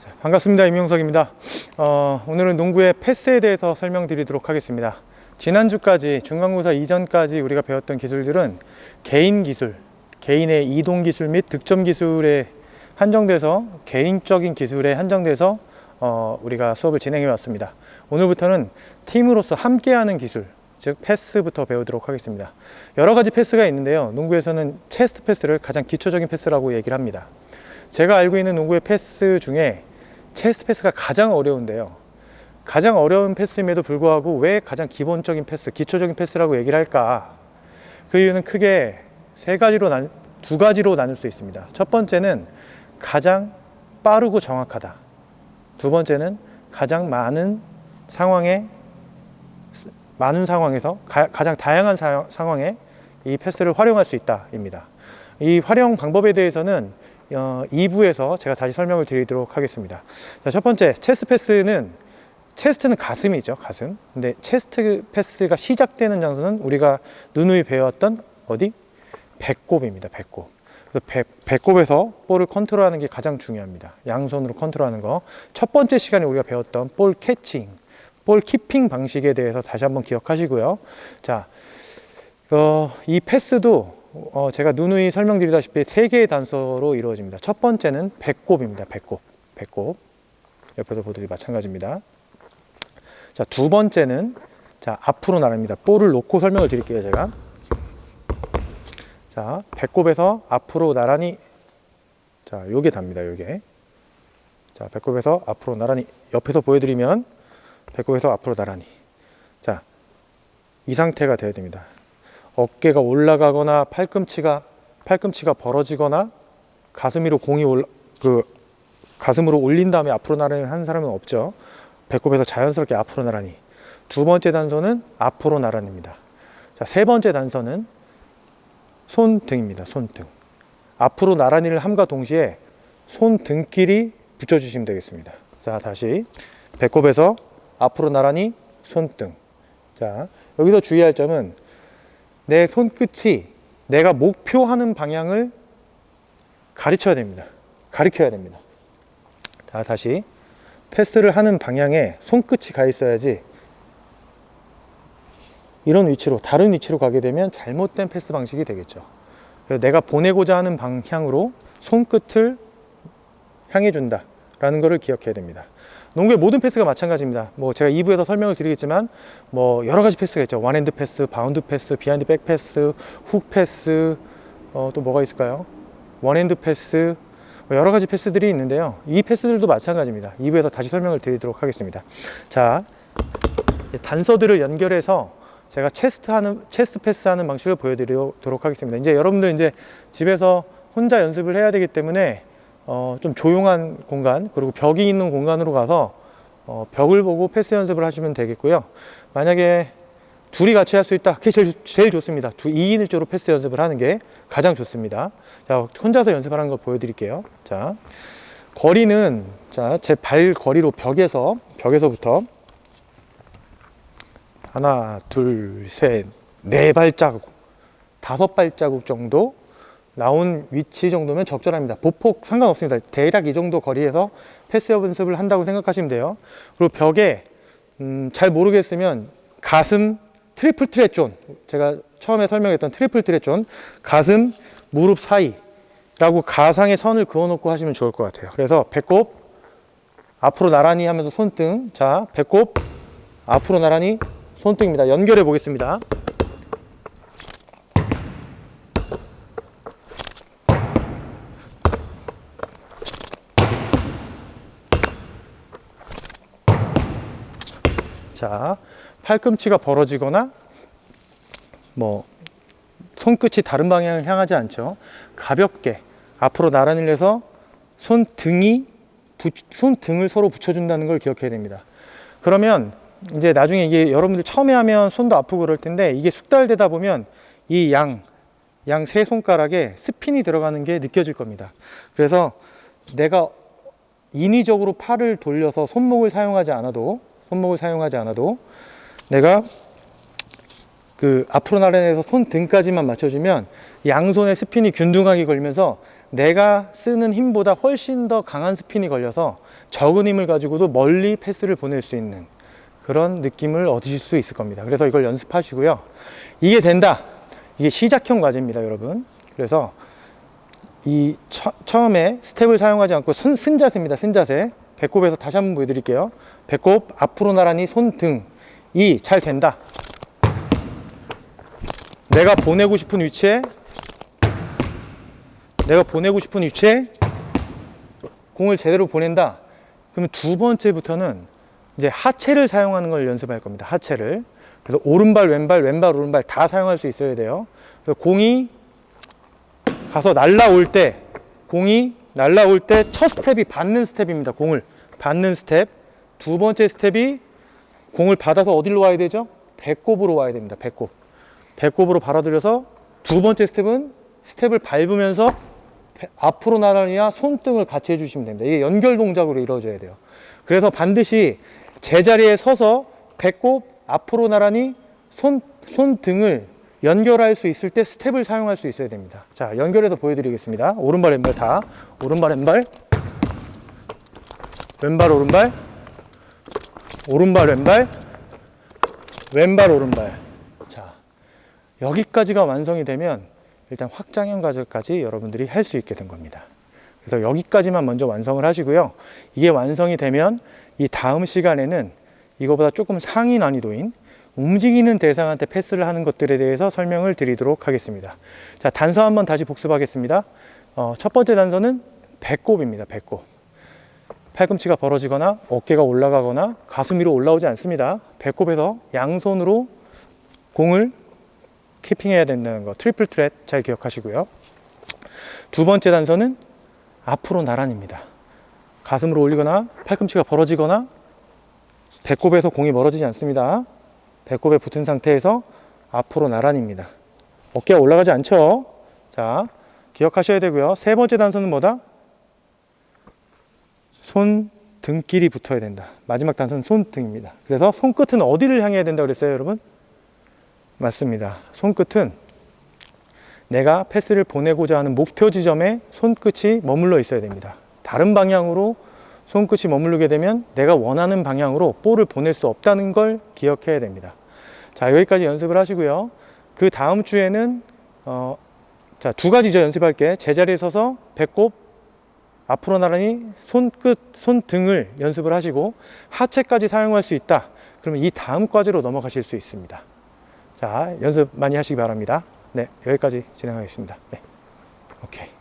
자, 반갑습니다. 임용석입니다. 어, 오늘은 농구의 패스에 대해서 설명드리도록 하겠습니다. 지난주까지 중간고사 이전까지 우리가 배웠던 기술들은 개인 기술, 개인의 이동 기술 및 득점 기술에 한정돼서 개인적인 기술에 한정돼서 어, 우리가 수업을 진행해 왔습니다. 오늘부터는 팀으로서 함께하는 기술, 즉 패스부터 배우도록 하겠습니다. 여러 가지 패스가 있는데요. 농구에서는 체스트 패스를 가장 기초적인 패스라고 얘기를 합니다. 제가 알고 있는 농구의 패스 중에 체스트 패스가 가장 어려운데요. 가장 어려운 패스임에도 불구하고 왜 가장 기본적인 패스, 기초적인 패스라고 얘기를 할까? 그 이유는 크게 세 가지로 나, 두 가지로 나눌 수 있습니다. 첫 번째는 가장 빠르고 정확하다. 두 번째는 가장 많은 상황에 많은 상황에서 가, 장 다양한 사, 상황에 이 패스를 활용할 수 있다입니다. 이 활용 방법에 대해서는 어, 2부에서 제가 다시 설명을 드리도록 하겠습니다. 자, 첫 번째 체스 패스는 체스트는 가슴이죠, 가슴. 근데 체스트 패스가 시작되는 장소는 우리가 누누이 배웠던 어디? 배꼽입니다, 배꼽. 그래서 배, 배꼽에서 볼을 컨트롤하는 게 가장 중요합니다. 양손으로 컨트롤하는 거. 첫 번째 시간에 우리가 배웠던 볼 캐칭, 볼 키핑 방식에 대해서 다시 한번 기억하시고요. 자, 어, 이 패스도 어, 제가 누누이 설명드리다시피 세 개의 단서로 이루어집니다. 첫 번째는 배꼽입니다. 배꼽, 배꼽. 옆에서 보듯이 마찬가지입니다. 자, 두 번째는 자 앞으로 나릅니다. 볼을 놓고 설명을 드릴게요. 제가. 자, 배꼽에서 앞으로 나란히 자, 요게 답니다. 요게. 자, 배꼽에서 앞으로 나란히 옆에서 보여 드리면 배꼽에서 앞으로 나란히. 자, 이 상태가 되어야 됩니다. 어깨가 올라가거나 팔꿈치가 팔꿈치가 벌어지거나 가슴 위로 공이 올그 가슴으로 올린 다음에 앞으로 나란히 하는 사람은 없죠. 배꼽에서 자연스럽게 앞으로 나란히. 두 번째 단서는 앞으로 나란히입니다. 자, 세 번째 단서는 손등입니다. 손등. 앞으로 나란히를 함과 동시에 손등끼리 붙여주시면 되겠습니다. 자, 다시 배꼽에서 앞으로 나란히 손등. 자, 여기서 주의할 점은 내 손끝이 내가 목표하는 방향을 가르쳐야 됩니다. 가리켜야 됩니다. 자, 다시 패스를 하는 방향에 손끝이 가 있어야지 이런 위치로 다른 위치로 가게 되면 잘못된 패스 방식이 되겠죠. 내가 보내고자 하는 방향으로 손끝을 향해 준다라는 것을 기억해야 됩니다. 농구의 모든 패스가 마찬가지입니다. 뭐 제가 2부에서 설명을 드리겠지만 뭐 여러 가지 패스가 있죠. 원핸드 패스, 바운드 패스, 비하인드 백 패스, 훅 패스, 어, 또 뭐가 있을까요? 원핸드 패스, 뭐 여러 가지 패스들이 있는데요. 이 패스들도 마찬가지입니다. 2부에서 다시 설명을 드리도록 하겠습니다. 자, 단서들을 연결해서 제가 체스트 하는 체스트 패스 하는 방식을 보여드리도록 하겠습니다. 이제 여러분들 이제 집에서 혼자 연습을 해야 되기 때문에 어, 좀 조용한 공간 그리고 벽이 있는 공간으로 가서 어, 벽을 보고 패스 연습을 하시면 되겠고요. 만약에 둘이 같이 할 수 있다. 그게 제일, 제일 좋습니다. 두 2인 1조로 패스 연습을 하는 게 가장 좋습니다. 자, 혼자서 연습하는 거 보여드릴게요. 자, 거리는 자, 제 발 거리로 벽에서 벽에서부터 하나, 둘, 셋, 네 발자국, 다섯 발자국 정도 나온 위치 정도면 적절합니다. 보폭 상관없습니다. 대략 이 정도 거리에서 패스 연습을 한다고 생각하시면 돼요. 그리고 벽에 음, 잘 모르겠으면 가슴 트리플 트레존 제가 처음에 설명했던 트리플 트레존 가슴 무릎 사이라고 가상의 선을 그어놓고 하시면 좋을 것 같아요. 그래서 배꼽 앞으로 나란히 하면서 손등 자 배꼽 앞으로 나란히 손등입니다. 연결해 보겠습니다. 자, 팔꿈치가 벌어지거나 뭐 손끝이 다른 방향을 향하지 않죠. 가볍게 앞으로 나란히 해서 손등이 부, 손등을 서로 붙여준다는 걸 기억해야 됩니다. 그러면 이제 나중에 이게 여러분들 처음에 하면 손도 아프고 그럴 텐데 이게 숙달되다 보면 이 양, 양 세 손가락에 스핀이 들어가는 게 느껴질 겁니다. 그래서 내가 인위적으로 팔을 돌려서 손목을 사용하지 않아도 손목을 사용하지 않아도 내가 그 앞으로 나란해서 손 등까지만 맞춰주면 양손의 스핀이 균등하게 걸면서 내가 쓰는 힘보다 훨씬 더 강한 스핀이 걸려서 적은 힘을 가지고도 멀리 패스를 보낼 수 있는 그런 느낌을 얻으실 수 있을 겁니다. 그래서 이걸 연습하시고요. 이게 된다. 이게 시작형 과제입니다, 여러분. 그래서 이 처, 처음에 스텝을 사용하지 않고 순, 쓴 자세입니다. 쓴 자세. 배꼽에서 다시 한번 보여드릴게요. 배꼽 앞으로 나란히 손등 이 잘 된다. 내가 보내고 싶은 위치에 내가 보내고 싶은 위치에 공을 제대로 보낸다. 그러면 두 번째부터는 이제 하체를 사용하는 걸 연습할 겁니다. 하체를. 그래서 오른발, 왼발, 왼발, 오른발 다 사용할 수 있어야 돼요. 공이 가서 날라올 때, 공이 날라올 때 첫 스텝이 받는 스텝입니다. 공을 받는 스텝. 두 번째 스텝이 공을 받아서 어디로 와야 되죠? 배꼽으로 와야 됩니다. 배꼽. 배꼽으로 받아들여서 두 번째 스텝은 스텝을 밟으면서 배- 앞으로 나란히야 손등을 같이 해주시면 됩니다. 이게 연결 동작으로 이루어져야 돼요. 그래서 반드시 제자리에 서서 배꼽 앞으로 나란히 손, 손등을 연결할 수 있을 때 스텝을 사용할 수 있어야 됩니다. 자, 연결해서 보여드리겠습니다. 오른발, 왼발 다. 오른발, 왼발. 왼발, 오른발. 오른발, 왼발. 왼발, 오른발. 자, 여기까지가 완성이 되면 일단 확장형 과제까지 여러분들이 할 수 있게 된 겁니다. 그래서 여기까지만 먼저 완성을 하시고요. 이게 완성이 되면 이 다음 시간에는 이거보다 조금 상위 난이도인 움직이는 대상한테 패스를 하는 것들에 대해서 설명을 드리도록 하겠습니다. 자, 단서 한번 다시 복습하겠습니다. 어, 첫 번째 단서는 배꼽입니다. 배꼽. 팔꿈치가 벌어지거나 어깨가 올라가거나 가슴 위로 올라오지 않습니다. 배꼽에서 양손으로 공을 키핑해야 된다는 거 트리플 트랩 잘 기억하시고요. 두 번째 단서는 앞으로 나란입니다. 가슴으로 올리거나 팔꿈치가 벌어지거나 배꼽에서 공이 멀어지지 않습니다. 배꼽에 붙은 상태에서 앞으로 나란입니다. 어깨가 올라가지 않죠? 자, 기억하셔야 되고요. 세 번째 단서는 뭐다? 손 등끼리 붙어야 된다. 마지막 단서는 손등입니다. 그래서 손끝은 어디를 향해야 된다고 그랬어요, 여러분? 맞습니다. 손끝은 내가 패스를 보내고자 하는 목표 지점에 손끝이 머물러 있어야 됩니다. 다른 방향으로 손끝이 머무르게 되면 내가 원하는 방향으로 볼을 보낼 수 없다는 걸 기억해야 됩니다. 자, 여기까지 연습을 하시고요. 그 다음 주에는 어, 자, 두 가지죠. 연습할 게. 제자리에 서서 배꼽 앞으로 나란히 손끝, 손등을 연습을 하시고 하체까지 사용할 수 있다. 그러면 이 다음 과제로 넘어가실 수 있습니다. 자, 연습 많이 하시기 바랍니다. 네, 여기까지 진행하겠습니다. 네. 오케이.